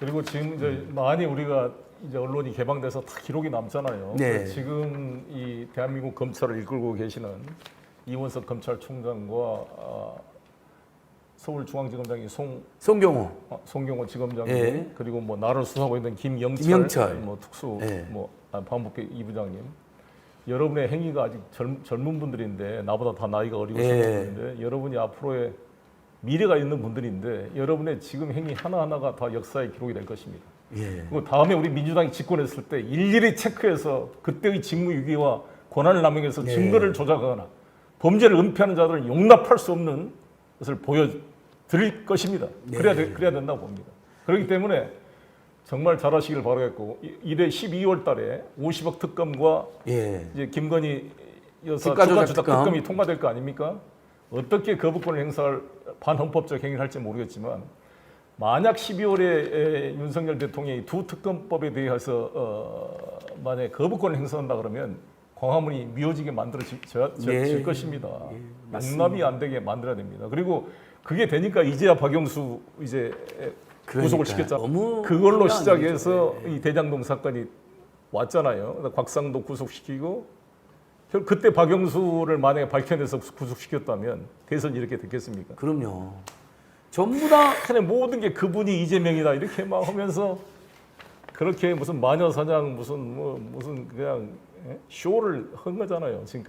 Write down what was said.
그리고 지금 이제 많이 우리가 이제 언론이 개방돼서 다 기록이 남잖아요. 네. 지금 이 대한민국 검찰을 이끌고 계시는 이원석 검찰총장과 아, 서울중앙지검장이 송 송경호. 어, 송경호 지검장님 예. 그리고 뭐 나를 수사하고 있는 김영철, 김영철. 뭐 특수 예. 뭐 아, 반부패 이부장님 여러분의 행위가 아직 젊, 젊은 분들인데 나보다 다 나이가 어리고 예. 분인데 여러분이 앞으로의 미래가 있는 분들인데 여러분의 지금 행위 하나하나가 다 역사의 기록이 될 것입니다. 예. 그리고 다음에 우리 민주당이 집권했을 때 일일이 체크해서 그때의 직무유기와 권한을 남용해서 예. 증거를 조작하거나 범죄를 은폐하는 자들을 용납할 수 없는 것을 보여드릴 것입니다. 그래야, 되- 그래야 된다고 봅니다. 그렇기 때문에 정말 잘하시길 바라겠고 이- 이래 12월 달에 50억 특검과 예. 이제 김건희 여사 주가 조작. 특검이 통과될 거 아닙니까? 어떻게 거부권을 행사할 반헌법적 행위를 할지 모르겠지만 만약 12월에 윤석열 대통령이 두 특검법에 대해서 어, 만약 거부권을 행사한다 그러면 광화문이 미어지게 만들어질 예. 것입니다. 예, 맞습니다. 용납이 안 되게 만들어야 됩니다. 그리고 그게 되니까 이제야 박영수 이제 구속을 그러니까요. 시켰잖아요. 너무 그걸로 시작해서. 예. 이 대장동 사건이 왔잖아요. 곽상도 구속시키고 결- 그때 박영수를 만약에 밝혀내서 구속시켰다면 대선이 이렇게 됐겠습니까? 그럼요. 전부 다 하여튼 모든 게 그분이 이재명이다 이렇게 막 하면서 그렇게 무슨 마녀 사냥 무슨 뭐 무슨 그냥 예? 쇼를 한 거잖아요. 지금.